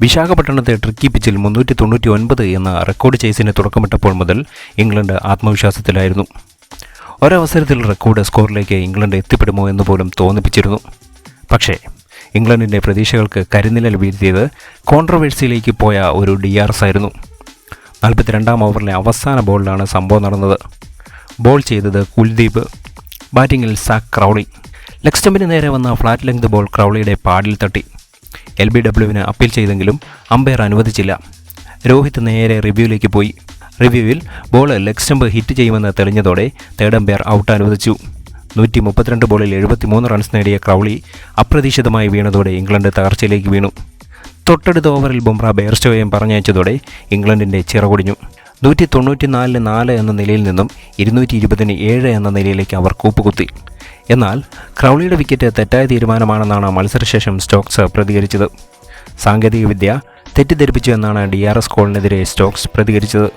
വിശാഖപട്ടണത്തെ tricky പിച്ചിൽ മുന്നൂറ്റി തൊണ്ണൂറ്റി ഒൻപത് എന്ന റെക്കോർഡ് ചേസിന് തുടക്കമിട്ടപ്പോൾ മുതൽ ഇംഗ്ലണ്ട് ആത്മവിശ്വാസത്തിലായിരുന്നു. ഒരവസരത്തിൽ റെക്കോർഡ് സ്കോറിലേക്ക് ഇംഗ്ലണ്ട് എത്തിപ്പെടുമോ എന്ന് പോലും തോന്നിപ്പിച്ചിരുന്നു. പക്ഷേ ഇംഗ്ലണ്ടിന്റെ പ്രതീക്ഷകൾക്ക് കരുനില വീഴ്ത്തിയത് കോൺട്രവേഴ്സിയിലേക്ക് പോയ ഒരു ഡി ആർ എസ് ആയിരുന്നു. നാൽപ്പത്തിരണ്ടാം ഓവറിലെ അവസാന ബോളിലാണ് സംഭവം നടന്നത്. ബോൾ ചെയ്തത് കുൽദീപ്. ബാറ്റിങ്ങിൽ സാക്ക് ക്രൗളി. ലെഗ് സ്റ്റമ്പിന് നേരെ വന്ന ഫ്ലാറ്റ് ലെങ്ത് ബോൾ ക്രൗളിയുടെ പാടിൽ തട്ടി. എൽ ബി ഡബ്ല്യുവിന് അപ്പീൽ ചെയ്തെങ്കിലും അമ്പയർ അനുവദിച്ചില്ല. രോഹിത് നേരെ റിവ്യൂവിലേക്ക് പോയി. റിവ്യൂവിൽ ബോൾ ലെഗ് സ്റ്റംപ് ഹിറ്റ് ചെയ്യുമെന്ന് തെളിഞ്ഞതോടെ തേർഡ് അമ്പയർ ഔട്ട് അനുവദിച്ചു. നൂറ്റി മുപ്പത്തിരണ്ട് ബോളിൽ എഴുപത്തിമൂന്ന് റൺസ് നേടിയ ക്രൗളി അപ്രതീക്ഷിതമായി വീണതോടെ ഇംഗ്ലണ്ട് തകർച്ചയിലേക്ക് വീണു. തൊട്ടടുത്ത ഓവറിൽ ബുംറ ബെയർസ്റ്റോയെ പറഞ്ഞയച്ചതോടെ ഇംഗ്ലണ്ടിന്റെ ചിറകൊടിഞ്ഞു. നൂറ്റി തൊണ്ണൂറ്റി നാലിന് നാല് എന്ന നിലയിൽ നിന്നും ഇരുന്നൂറ്റി ഇരുപതിന് ഏഴ് എന്ന നിലയിലേക്ക് അവർ കൂപ്പുകുത്തി. എന്നാൽ ക്രൗളിയുടെ വിക്കറ്റ് തെറ്റായ തീരുമാനമാണെന്നാണ് മത്സരശേഷം സ്റ്റോക്സ് പ്രതികരിച്ചത്. സാങ്കേതികവിദ്യ തെറ്റിദ്ധരിപ്പിച്ചു എന്നാണ് ഡി ആർ എസ് കോളിനെതിരെ സ്റ്റോക്സ് പ്രതികരിച്ചത്.